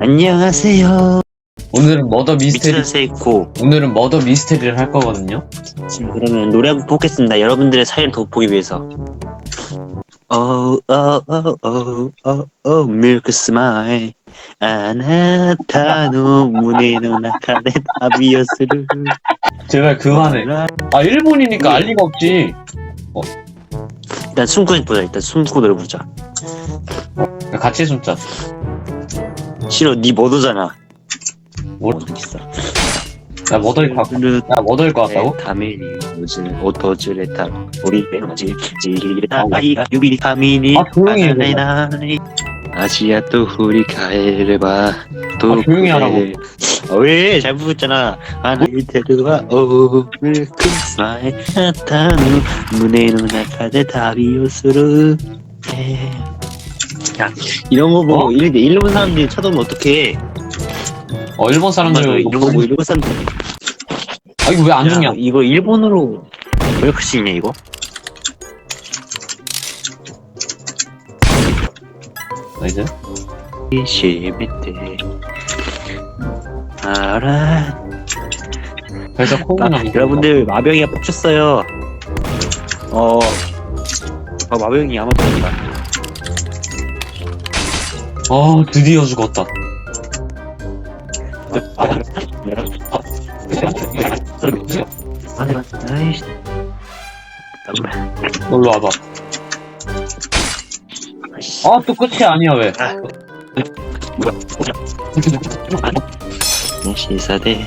안녕하세요. 오늘은 머더 미스테리 세이코. 오늘은 머더 미스테리를 할 거거든요. 지금 그러면 노래 한번 뽑겠습니다. 여러분들의 사연 돋보기 위해서. Oh, oh, oh, oh, oh, 아나타 노 문에 노나카레 아비어스루. 제발 그만해. 아 일본이니까 알리가 없지. 어. 일단 숨고 보자. 일단 숨고 노래 부르자. 같이 숨자. 싫어, 니 머더잖아. 뭘? 어딨어? 나 머더일 것 같고. 르 나 머더일 것 같다고? 타미니 무슨 오토즈레타 우리 베너지 지리레타 아이 유비리 타미니 아, 조용히 해, 나나나니 아시아 또 우리 가에르바 또 아, 조용히 하라고. 왜잘 부르잖아 아나이테르와 오늘 큰사이 나타누 무네노 나카데 다비오스루 야 이런 거 보고 어? 일 일본 사람들이 쳐다보면 어떡해? 어 일본 사람들 이런 거 보고 일본 사람들. 아 이거 왜안 야, 죽냐? 이거 일본어로 왜 이렇게 쓰냐 이거? 나이스. 시미테 알아. 그래서 아, 코그나 여러분들 마병이가 뽑혔어요. 어. 아, 마병이 아마 죽었다 어 드디어 죽었다. 아이씨 놀러 와봐. 아 또 끝이 아니야 왜? 시사대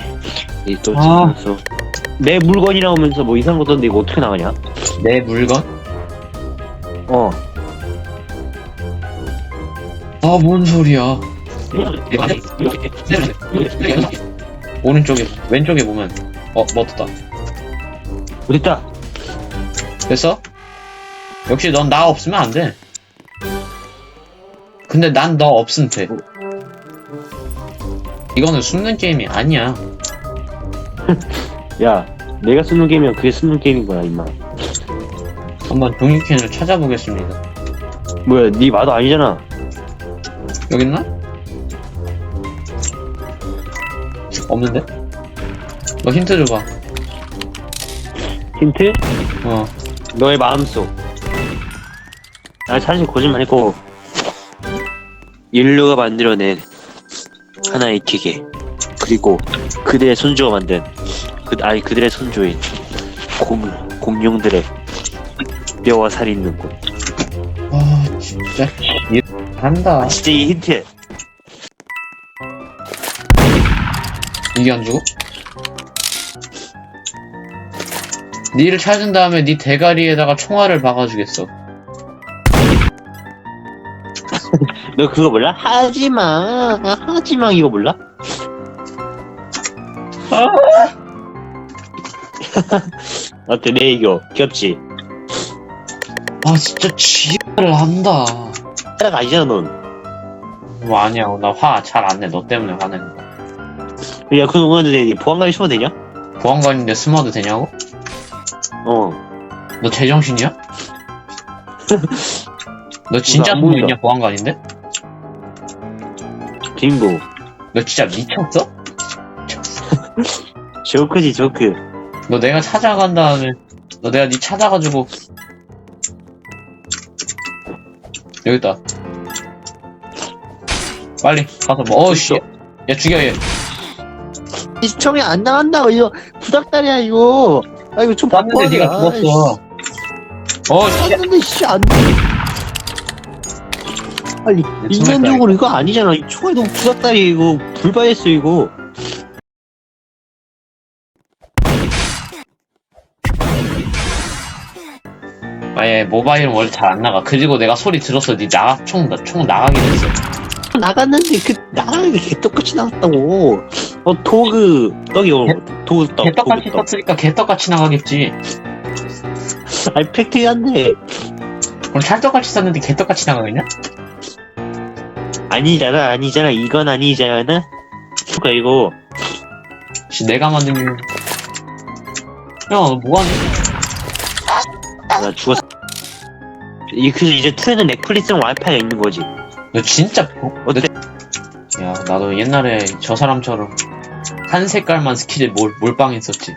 이또 아. 집에서 내 물건이 나오면서 뭐 이상한 거 떴는데 이거 어떻게 나가냐? 내 물건? 어 아 뭔 소리야? 오른쪽에 왼쪽에 보면 어 머더다. 어딨다 됐어? 역시 넌 나 없으면 안 돼. 근데 난 너 없음 돼. 이거는 숨는 게임이 아니야. 야 내가 쓰는 게임이면 그게 쓰는 게임인 거야 임마 한번 종이캔을 찾아보겠습니다. 뭐야 네 마도 아니잖아 여기 있나? 없는데? 너 힌트 줘봐. 힌트? 어. 너의 마음속 아 사실 거짓말했고 인류가 만들어낸 하나의 기계 그리고 그들의 손주가 만든 그 아니 그들의 손주인 곰 곰룡들의 뼈와 살이 있는 곳 아 진짜 이 한다. 아, 진짜 이 힌트 이게 안 죽어? 니를 찾은 다음에 니 대가리에다가 총알을 박아주겠어. 너 그거 몰라? 하지마 하지마 이거 몰라? 어때 내 이거 귀엽지? 아 진짜 지랄을 한다. 따라가 아니잖아 넌 뭐 아니야 나 화 잘 안 내. 너 때문에 화내는 거야. 야, 그 동안에 보안관이 숨어도 되냐? 보안관인데 숨어도 되냐고? 어. 너 제정신이야? 너 진짜 안 보인다. 있냐 보안관인데? 빙고. 너 진짜 미쳤어? 조크지, 조크. 너 내가 찾아간 다음에 너 내가 니 찾아가지고 여기 있다. 빨리 가서 뭐 어씨 야 죽여 얘. 시청이 안 나간다고, 이거. 부닥다리야, 이거. 아, 이거 좀 쐈는데 네가 죽었어. 어 씨. 쐈는데, 씨, 안 돼. 아니, 인간적으로 이거 아니잖아. 이 총알 너무 부닥다리, 이거. 불발했어, 이거. 아예 모바일은 원래 잘 안 나가. 그리고 내가 소리 들었어. 니 나가 총, 나- 총 나가게 됐어. 나갔는데, 그, 나가는 게 똑같이 나갔다고. 어, 도그, 떡이, 어, 도그 떡. 개떡같이 도그 떡. 떴으니까 개떡같이 나가겠지. 아니, 팩트한데. 그럼 찰떡같이 떴는데 개떡같이 나가겠냐? 아니잖아, 아니잖아. 이건 아니잖아. 그니까 이거. 씨, 내가 만든 야, 너 뭐하니? 나 죽었어. 이, 그, 이제 2에는 넷플릭스랑 와이파이가 있는 거지. 너 진짜, 어때? 야, 나도 옛날에 저 사람처럼 한 색깔만 스킬에 몰, 몰빵했었지.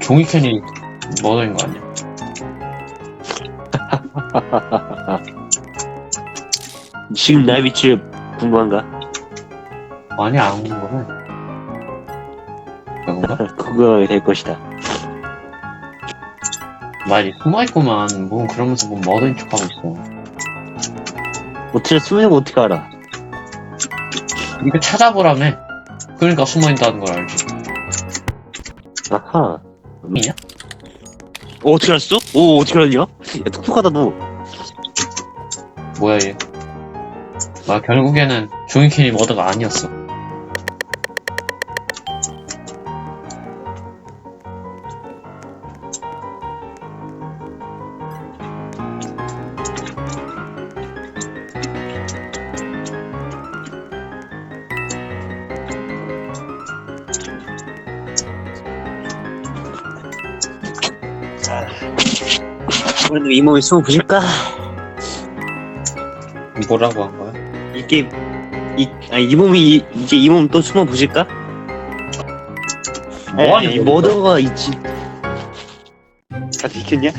종이캔이 머더인 거 아니야? 지금 나의 위치 궁금한가? 아니, 안 궁금해. 그건가? 그거 될 것이다. 말이 숨어있구만. 뭐 그러면서 뭐 머더인 척하고 있어. 어떻게 숨는 거 어떻게 알아? 이거 찾아보라며. 그러니까 숨어있다는 걸 알지. 아하. 이냐? 어, 어떻게 알았어? 오, 어떻게 알았냐? 야, 똑똑하다, 너. 뭐야, 얘. 아, 결국에는 종이캔이 머더가 아니었어. 오늘도 이 몸에 숨어 보실까? 뭐라고 한 거야? 이 게임, 이, 아, 이 몸이, 이- 이제 이 몸 또 숨어 보실까? 뭐하니, 에이, 너? 머더가 있지. 다 들켰냐?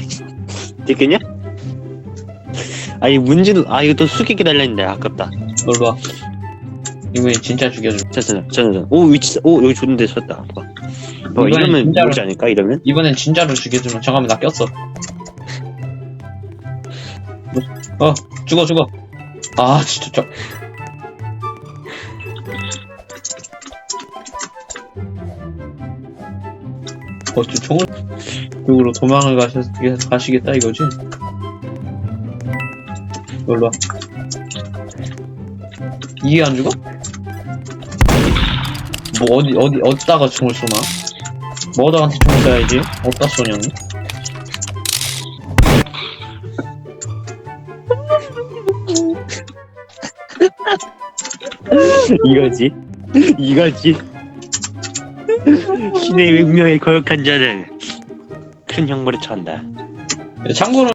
들켰냐? 아니, 문제도, 아, 이거 또 수기기 달려있는데, 아깝다. 와. 이번엔 진짜 죽여줄. 자, 자, 자, 자, 자. 오, 위치, 오, 여기 좋은데. 봐. 봐, 이번엔 이러면 진짜로- 모르지 않을까, 이러면? 이번엔 진짜로 죽여주면 잠깐만 나 꼈어. 어 죽어 죽어. 아 진짜 저. 어째 총을 쪽으로 도망을 가시, 가시겠다 이거지? 놀러 와. 이게 안 죽어? 뭐 어디 어디 어디다가 총을 쏘나? 머더한테 총을 쏴야지. 어디다 쏘냐고? 이거지. 이거지. 신의 운명에 거역한 자는 큰 형벌에 처한다. 참고로